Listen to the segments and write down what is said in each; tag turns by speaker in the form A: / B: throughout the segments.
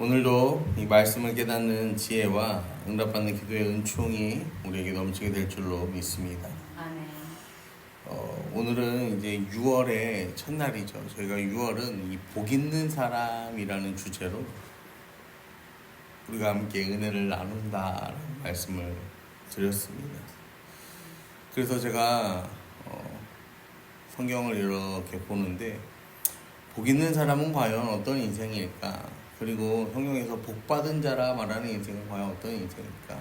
A: 오늘도 이 말씀을 깨닫는 지혜와 응답받는 기도의 은총이 우리에게 넘치게 될 줄로 믿습니다.
B: 아멘.
A: 어, 오늘은 이제 6월의 첫날이죠. 저희가 6월은 이 복 있는 사람이라는 주제로 우리가 함께 은혜를 나눈다라는 말씀을 드렸습니다. 그래서 제가 어, 성경을 이렇게 보는데 복 있는 사람은 과연 어떤 인생일까? 그리고 성경에서 복 받은 자라 말하는 인생은 과연 어떤 인생일까?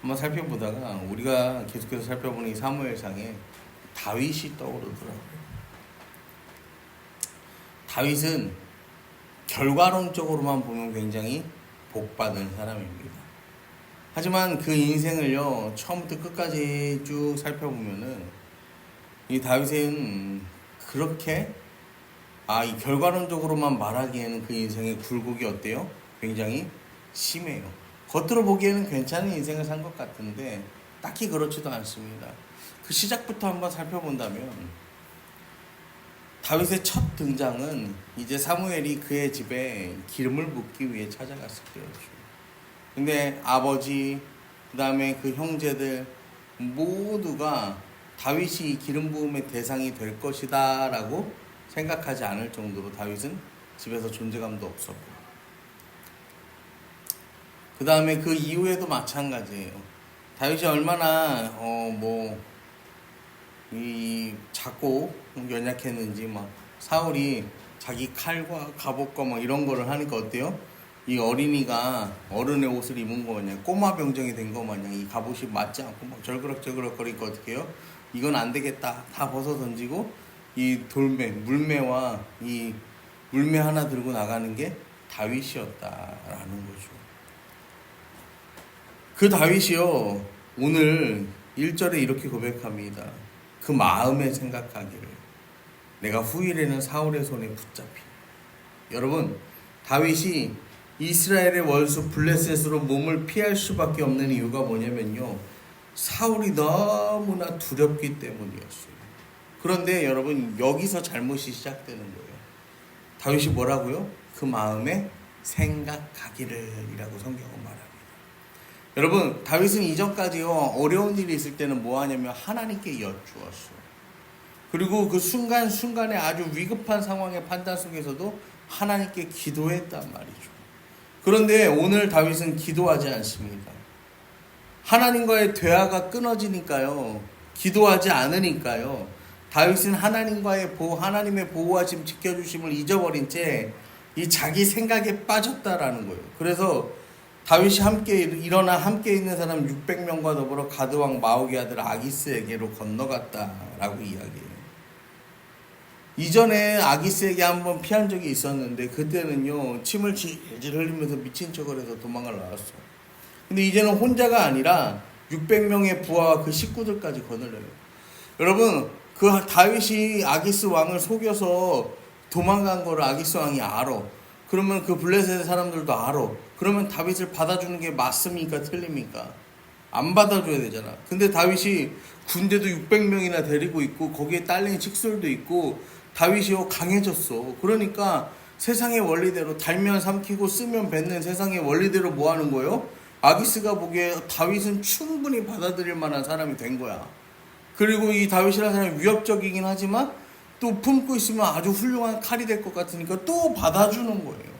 A: 한번 살펴보다가 우리가 계속해서 살펴보는 이 사무엘상에 다윗이 떠오르더라고요. 다윗은 결과론적으로만 보면 굉장히 복받은 사람입니다. 하지만 그 인생을요 처음부터 끝까지 쭉 살펴보면은 이 다윗은 그렇게 아 이 결과론적으로만 말하기에는 그 인생의 굴곡이 어때요? 굉장히 심해요. 겉으로 보기에는 괜찮은 인생을 산 것 같은데 딱히 그렇지도 않습니다. 그 시작부터 한번 살펴본다면 다윗의 첫 등장은 이제 사무엘이 그의 집에 기름을 붓기 위해 찾아갔을 때였죠. 근데 아버지 그 다음에 그 형제들 모두가 다윗이 이 기름 부음의 대상이 될 것이다 라고 생각하지 않을 정도로 다윗은 집에서 존재감도 없었고 그 다음에 그 이후에도 마찬가지예요. 다윗이 얼마나 어 뭐 이 작고 연약했는지 막 사울이 자기 칼과 갑옷과 막 이런 거를 하니까 어때요? 이 어린이가 어른의 옷을 입은 거 마냥 꼬마 병정이 된 거 마냥 이 갑옷이 맞지 않고 막 절그럭절그럭 거리니까 어떻게 해요? 이건 안 되겠다 다 벗어 던지고 이 돌매 물매와 이 물매 하나 들고 나가는 게 다윗이었다라는 거죠. 그 다윗이요 오늘 1절에 이렇게 고백합니다. 그 마음에 생각하기를 내가 후일에는 사울의 손에 붙잡히 여러분 다윗이 이스라엘의 원수 블레셋으로 몸을 피할 수밖에 없는 이유가 뭐냐면요 사울이 너무나 두렵기 때문이었어요 그런데 여러분 여기서 잘못이 시작되는 거예요 다윗이 뭐라고요? 그 마음에 생각하기를 이라고 성경은 말합니다 여러분 다윗은 이전까지요 어려운 일이 있을 때는 뭐 하냐면 하나님께 여쭈었어요. 그리고 그 순간 순간에 아주 위급한 상황의 판단 속에서도 하나님께 기도했단 말이죠. 그런데 오늘 다윗은 기도하지 않습니다. 하나님과의 대화가 끊어지니까요. 기도하지 않으니까요. 다윗은 하나님과의 보호, 하나님의 보호하심, 지켜주심을 잊어버린 채 이 자기 생각에 빠졌다라는 거예요. 그래서 다윗이 함께 일어나 함께 있는 사람 600명과 더불어 가드 왕 마옥의 아들 아기스에게로 건너갔다라고 이야기해요. 이전에 아기스에게 한번 피한 적이 있었는데 그때는요 침을 질질 흘리면서 미친 척을 해서 도망을 나왔어요. 근데 이제는 혼자가 아니라 600명의 부하와 그 식구들까지 거느려요. 여러분 그 다윗이 아기스 왕을 속여서 도망간 거를 아기스 왕이 알아. 그러면 그 블레셋 사람들도 알아. 그러면 다윗을 받아주는 게 맞습니까? 틀립니까? 안 받아줘야 되잖아. 근데 다윗이 군대도 600명이나 데리고 있고 거기에 딸린 직설도 있고 다윗이요 강해졌어. 그러니까 세상의 원리대로 달면 삼키고 쓰면 뱉는 세상의 원리대로 뭐 하는 거예요? 아기스가 보기에 다윗은 충분히 받아들일 만한 사람이 된 거야. 그리고 이 다윗이라는 사람이 위협적이긴 하지만 또 품고 있으면 아주 훌륭한 칼이 될 것 같으니까 또 받아주는 거예요.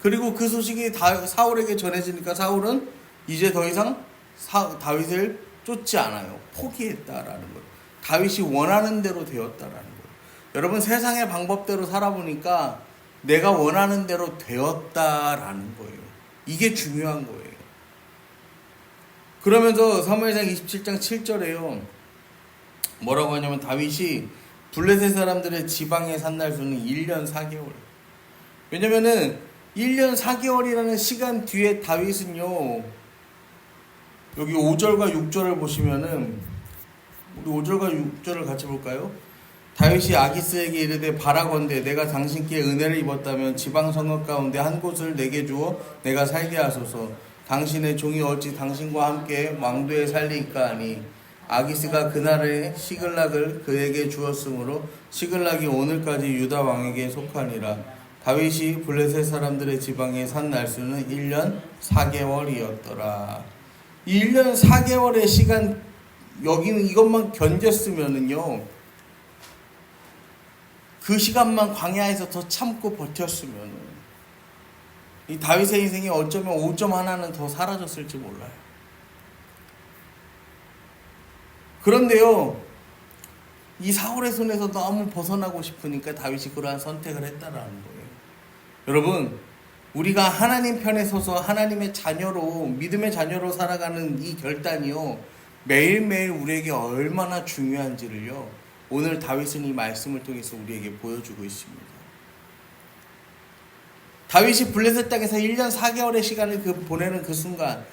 A: 그리고 그 소식이 다, 사울에게 전해지니까 사울은 이제 더 이상 사, 다윗을 쫓지 않아요. 포기했다라는 거예요. 다윗이 원하는 대로 되었다라는 거예요. 여러분 세상의 방법대로 살아보니까 내가 원하는 대로 되었다라는 거예요. 이게 중요한 거예요. 그러면서 사무엘상 27장 7절에요. 뭐라고 하냐면 다윗이 블레셋 사람들의 지방에 산 날 수는 1년 4개월. 왜냐면은 1년 4개월이라는 시간 뒤에 다윗은요. 여기 5절과 6절을 보시면은 우리 5절과 6절을 같이 볼까요? 다윗이 아기스에게 이르되 바라건대 내가 당신께 은혜를 입었다면 지방 성읍 가운데 한 곳을 내게 주어 내가 살게 하소서 당신의 종이 어찌 당신과 함께 왕도에 살리까 하니 아기스가 그날에 시글락을 그에게 주었으므로 시글락이 오늘까지 유다 왕에게 속하니라 다윗이 블레셋 사람들의 지방에 산 날수는 1년 4개월이었더라. 이 1년 4개월의 시간 여기는 이것만 견뎠으면은요. 그 시간만 광야에서 더 참고 버텼으면은 이 다윗의 인생이 어쩌면 5점 하나는 더 사라졌을지 몰라요. 그런데요. 이 사울의 손에서 너무 벗어나고 싶으니까 다윗이 그러한 선택을 했다라는 거예요. 여러분, 우리가 하나님 편에 서서 하나님의 자녀로 믿음의 자녀로 살아가는 이 결단이요. 매일매일 우리에게 얼마나 중요한지를요. 오늘 다윗은 이 말씀을 통해서 우리에게 보여주고 있습니다. 다윗이 블레셋 땅에서 1년 4개월의 시간을 그 보내는 그 순간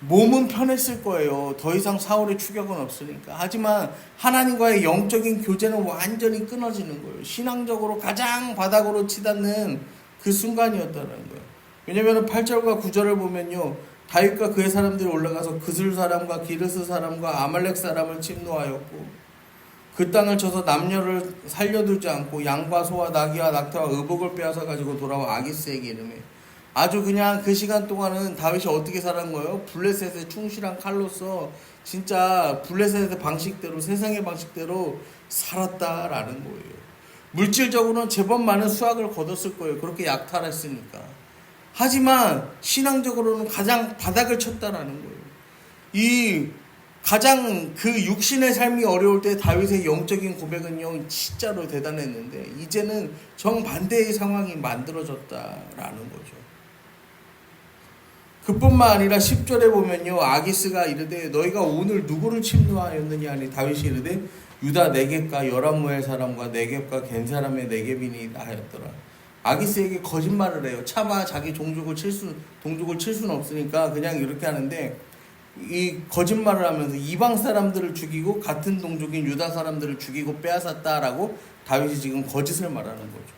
A: 몸은 편했을 거예요. 더 이상 사울의 추격은 없으니까. 하지만 하나님과의 영적인 교제는 완전히 끊어지는 거예요. 신앙적으로 가장 바닥으로 치닫는 그 순간이었다는 거예요. 왜냐하면 8절과 9절을 보면요. 다윗과 그의 사람들이 올라가서 그슬 사람과 기르스 사람과 아말렉 사람을 침노하였고 그 땅을 쳐서 남녀를 살려두지 않고 양과 소와 나귀와 낙타와 의복을 빼앗아 가지고 돌아와 아기스에게 이름해 아주 그냥 그 시간 동안은 다윗이 어떻게 살은 거예요? 블레셋의 충실한 칼로서 진짜 블레셋의 방식대로 세상의 방식대로 살았다라는 거예요. 물질적으로는 제법 많은 수확을 거뒀을 거예요. 그렇게 약탈했으니까. 하지만 신앙적으로는 가장 바닥을 쳤다라는 거예요. 이 가장 그 육신의 삶이 어려울 때 다윗의 영적인 고백은요 진짜로 대단했는데 이제는 정반대의 상황이 만들어졌다라는 거죠. 그뿐만 아니라 10절에 보면요 아기스가 이르되 너희가 오늘 누구를 침노하였느냐 하니 다윗이 이르되 유다 네겝과 열한무엘 사람과 네겝과 겐 사람의 네겝이니 하였더라. 아기스에게 거짓말을 해요. 차마 자기 종족을 칠 수, 동족을 칠 수는 없으니까 그냥 이렇게 하는데 이 거짓말을 하면서 이방 사람들을 죽이고 같은 동족인 유다 사람들을 죽이고 빼앗았다라고 다윗이 지금 거짓을 말하는 거죠.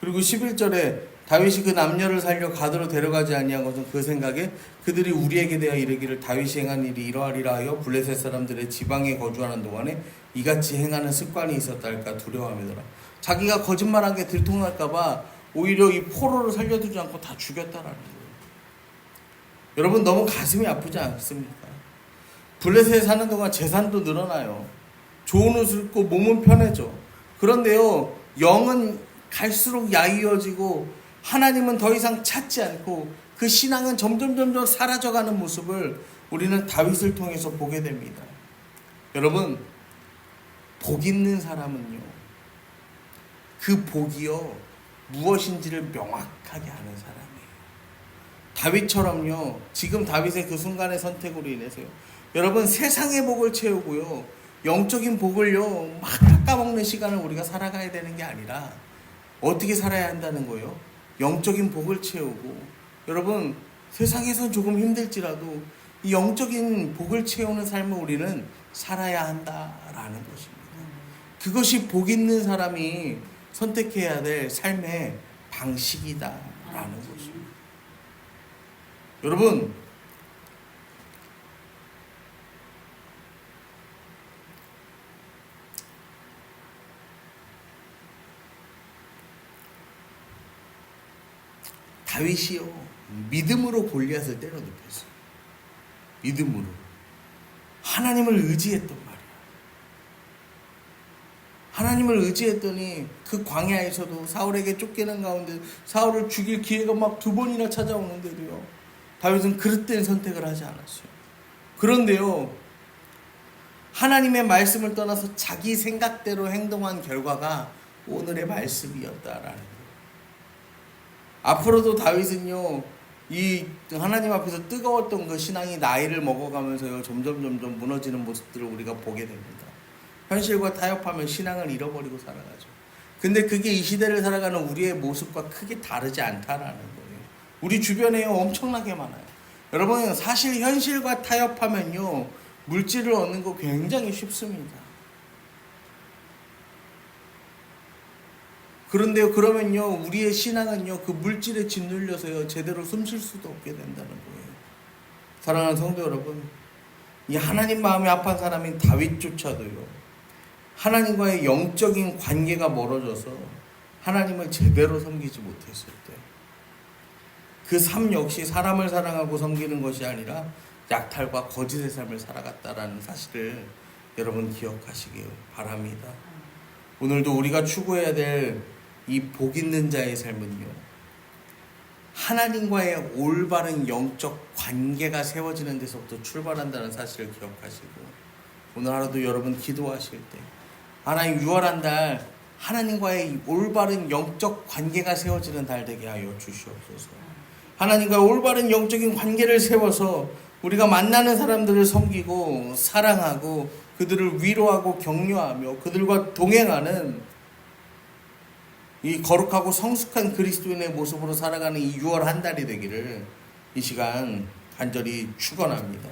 A: 그리고 11절에 다윗이 그 남녀를 살려 가드로 데려가지 아니한 것은 그 생각에 그들이 우리에게 대하여 이르기를 다윗이 행한 일이 이러하리라 하여 블레셋 사람들의 지방에 거주하는 동안에 이같이 행하는 습관이 있었다 할까 두려워함이더라. 자기가 거짓말한 게 들통날까봐 오히려 이 포로를 살려두지 않고 다 죽였다라는 거예요. 여러분 너무 가슴이 아프지 않습니까? 블레셋에 사는 동안 재산도 늘어나요. 좋은 옷을 입고 몸은 편해져. 그런데요, 영은 갈수록 야위어지고 하나님은 더 이상 찾지 않고 그 신앙은 점점 점점 사라져가는 모습을 우리는 다윗을 통해서 보게 됩니다. 여러분, 복 있는 사람은요, 그 복이요, 무엇인지를 명확하게 아는 사람이에요. 다윗처럼요, 지금 다윗의 그 순간의 선택으로 인해서요, 여러분 세상의 복을 채우고요, 영적인 복을요, 막 깎아먹는 시간을 우리가 살아가야 되는 게 아니라, 어떻게 살아야 한다는 거예요? 영적인 복을 채우고, 여러분, 세상에선 조금 힘들지라도, 이 영적인 복을 채우는 삶을 우리는 살아야 한다라는 것입니다. 그것이 복 있는 사람이 선택해야 될 삶의 방식이다라는 것입니다. 여러분, 다윗이요 믿음으로 골리앗을 때려 눕혔어요. 믿음으로 하나님을 의지했단 말이야. 하나님을 의지했더니 그 광야에서도 사울에게 쫓기는 가운데 사울을 죽일 기회가 막 두 번이나 찾아오는데도요. 다윗은 그릇된 선택을 하지 않았어요. 그런데요. 하나님의 말씀을 떠나서 자기 생각대로 행동한 결과가 오늘의 말씀이었다라는. 앞으로도 다윗은요, 이 하나님 앞에서 뜨거웠던 그 신앙이 나이를 먹어가면서요, 점점 점점 무너지는 모습들을 우리가 보게 됩니다. 현실과 타협하면 신앙을 잃어버리고 살아가죠. 근데 그게 이 시대를 살아가는 우리의 모습과 크게 다르지 않다라는 거예요. 우리 주변에요, 엄청나게 많아요. 여러분, 사실 현실과 타협하면요, 물질을 얻는 거 굉장히 쉽습니다. 그런데요, 그러면요, 우리의 신앙은요, 그 물질에 짓눌려서요, 제대로 숨 쉴 수도 없게 된다는 거예요. 사랑하는 성도 여러분, 이 하나님 마음이 아픈 사람인 다윗조차도요, 하나님과의 영적인 관계가 멀어져서 하나님을 제대로 섬기지 못했을 때 그 삶 역시 사람을 사랑하고 섬기는 것이 아니라 약탈과 거짓의 삶을 살아갔다라는 사실을 여러분 기억하시길 바랍니다. 오늘도 우리가 추구해야 될 이 복 있는 자의 삶은요. 하나님과의 올바른 영적 관계가 세워지는 데서부터 출발한다는 사실을 기억하시고 오늘 하루도 여러분 기도하실 때 하나님 6월 한 달 하나님과의 이 올바른 영적 관계가 세워지는 달 되게 하여 주시옵소서. 하나님과 올바른 영적인 관계를 세워서 우리가 만나는 사람들을 섬기고 사랑하고 그들을 위로하고 격려하며 그들과 동행하는 이 거룩하고 성숙한 그리스도인의 모습으로 살아가는 이 6월 한 달이 되기를 이 시간 간절히 축원합니다.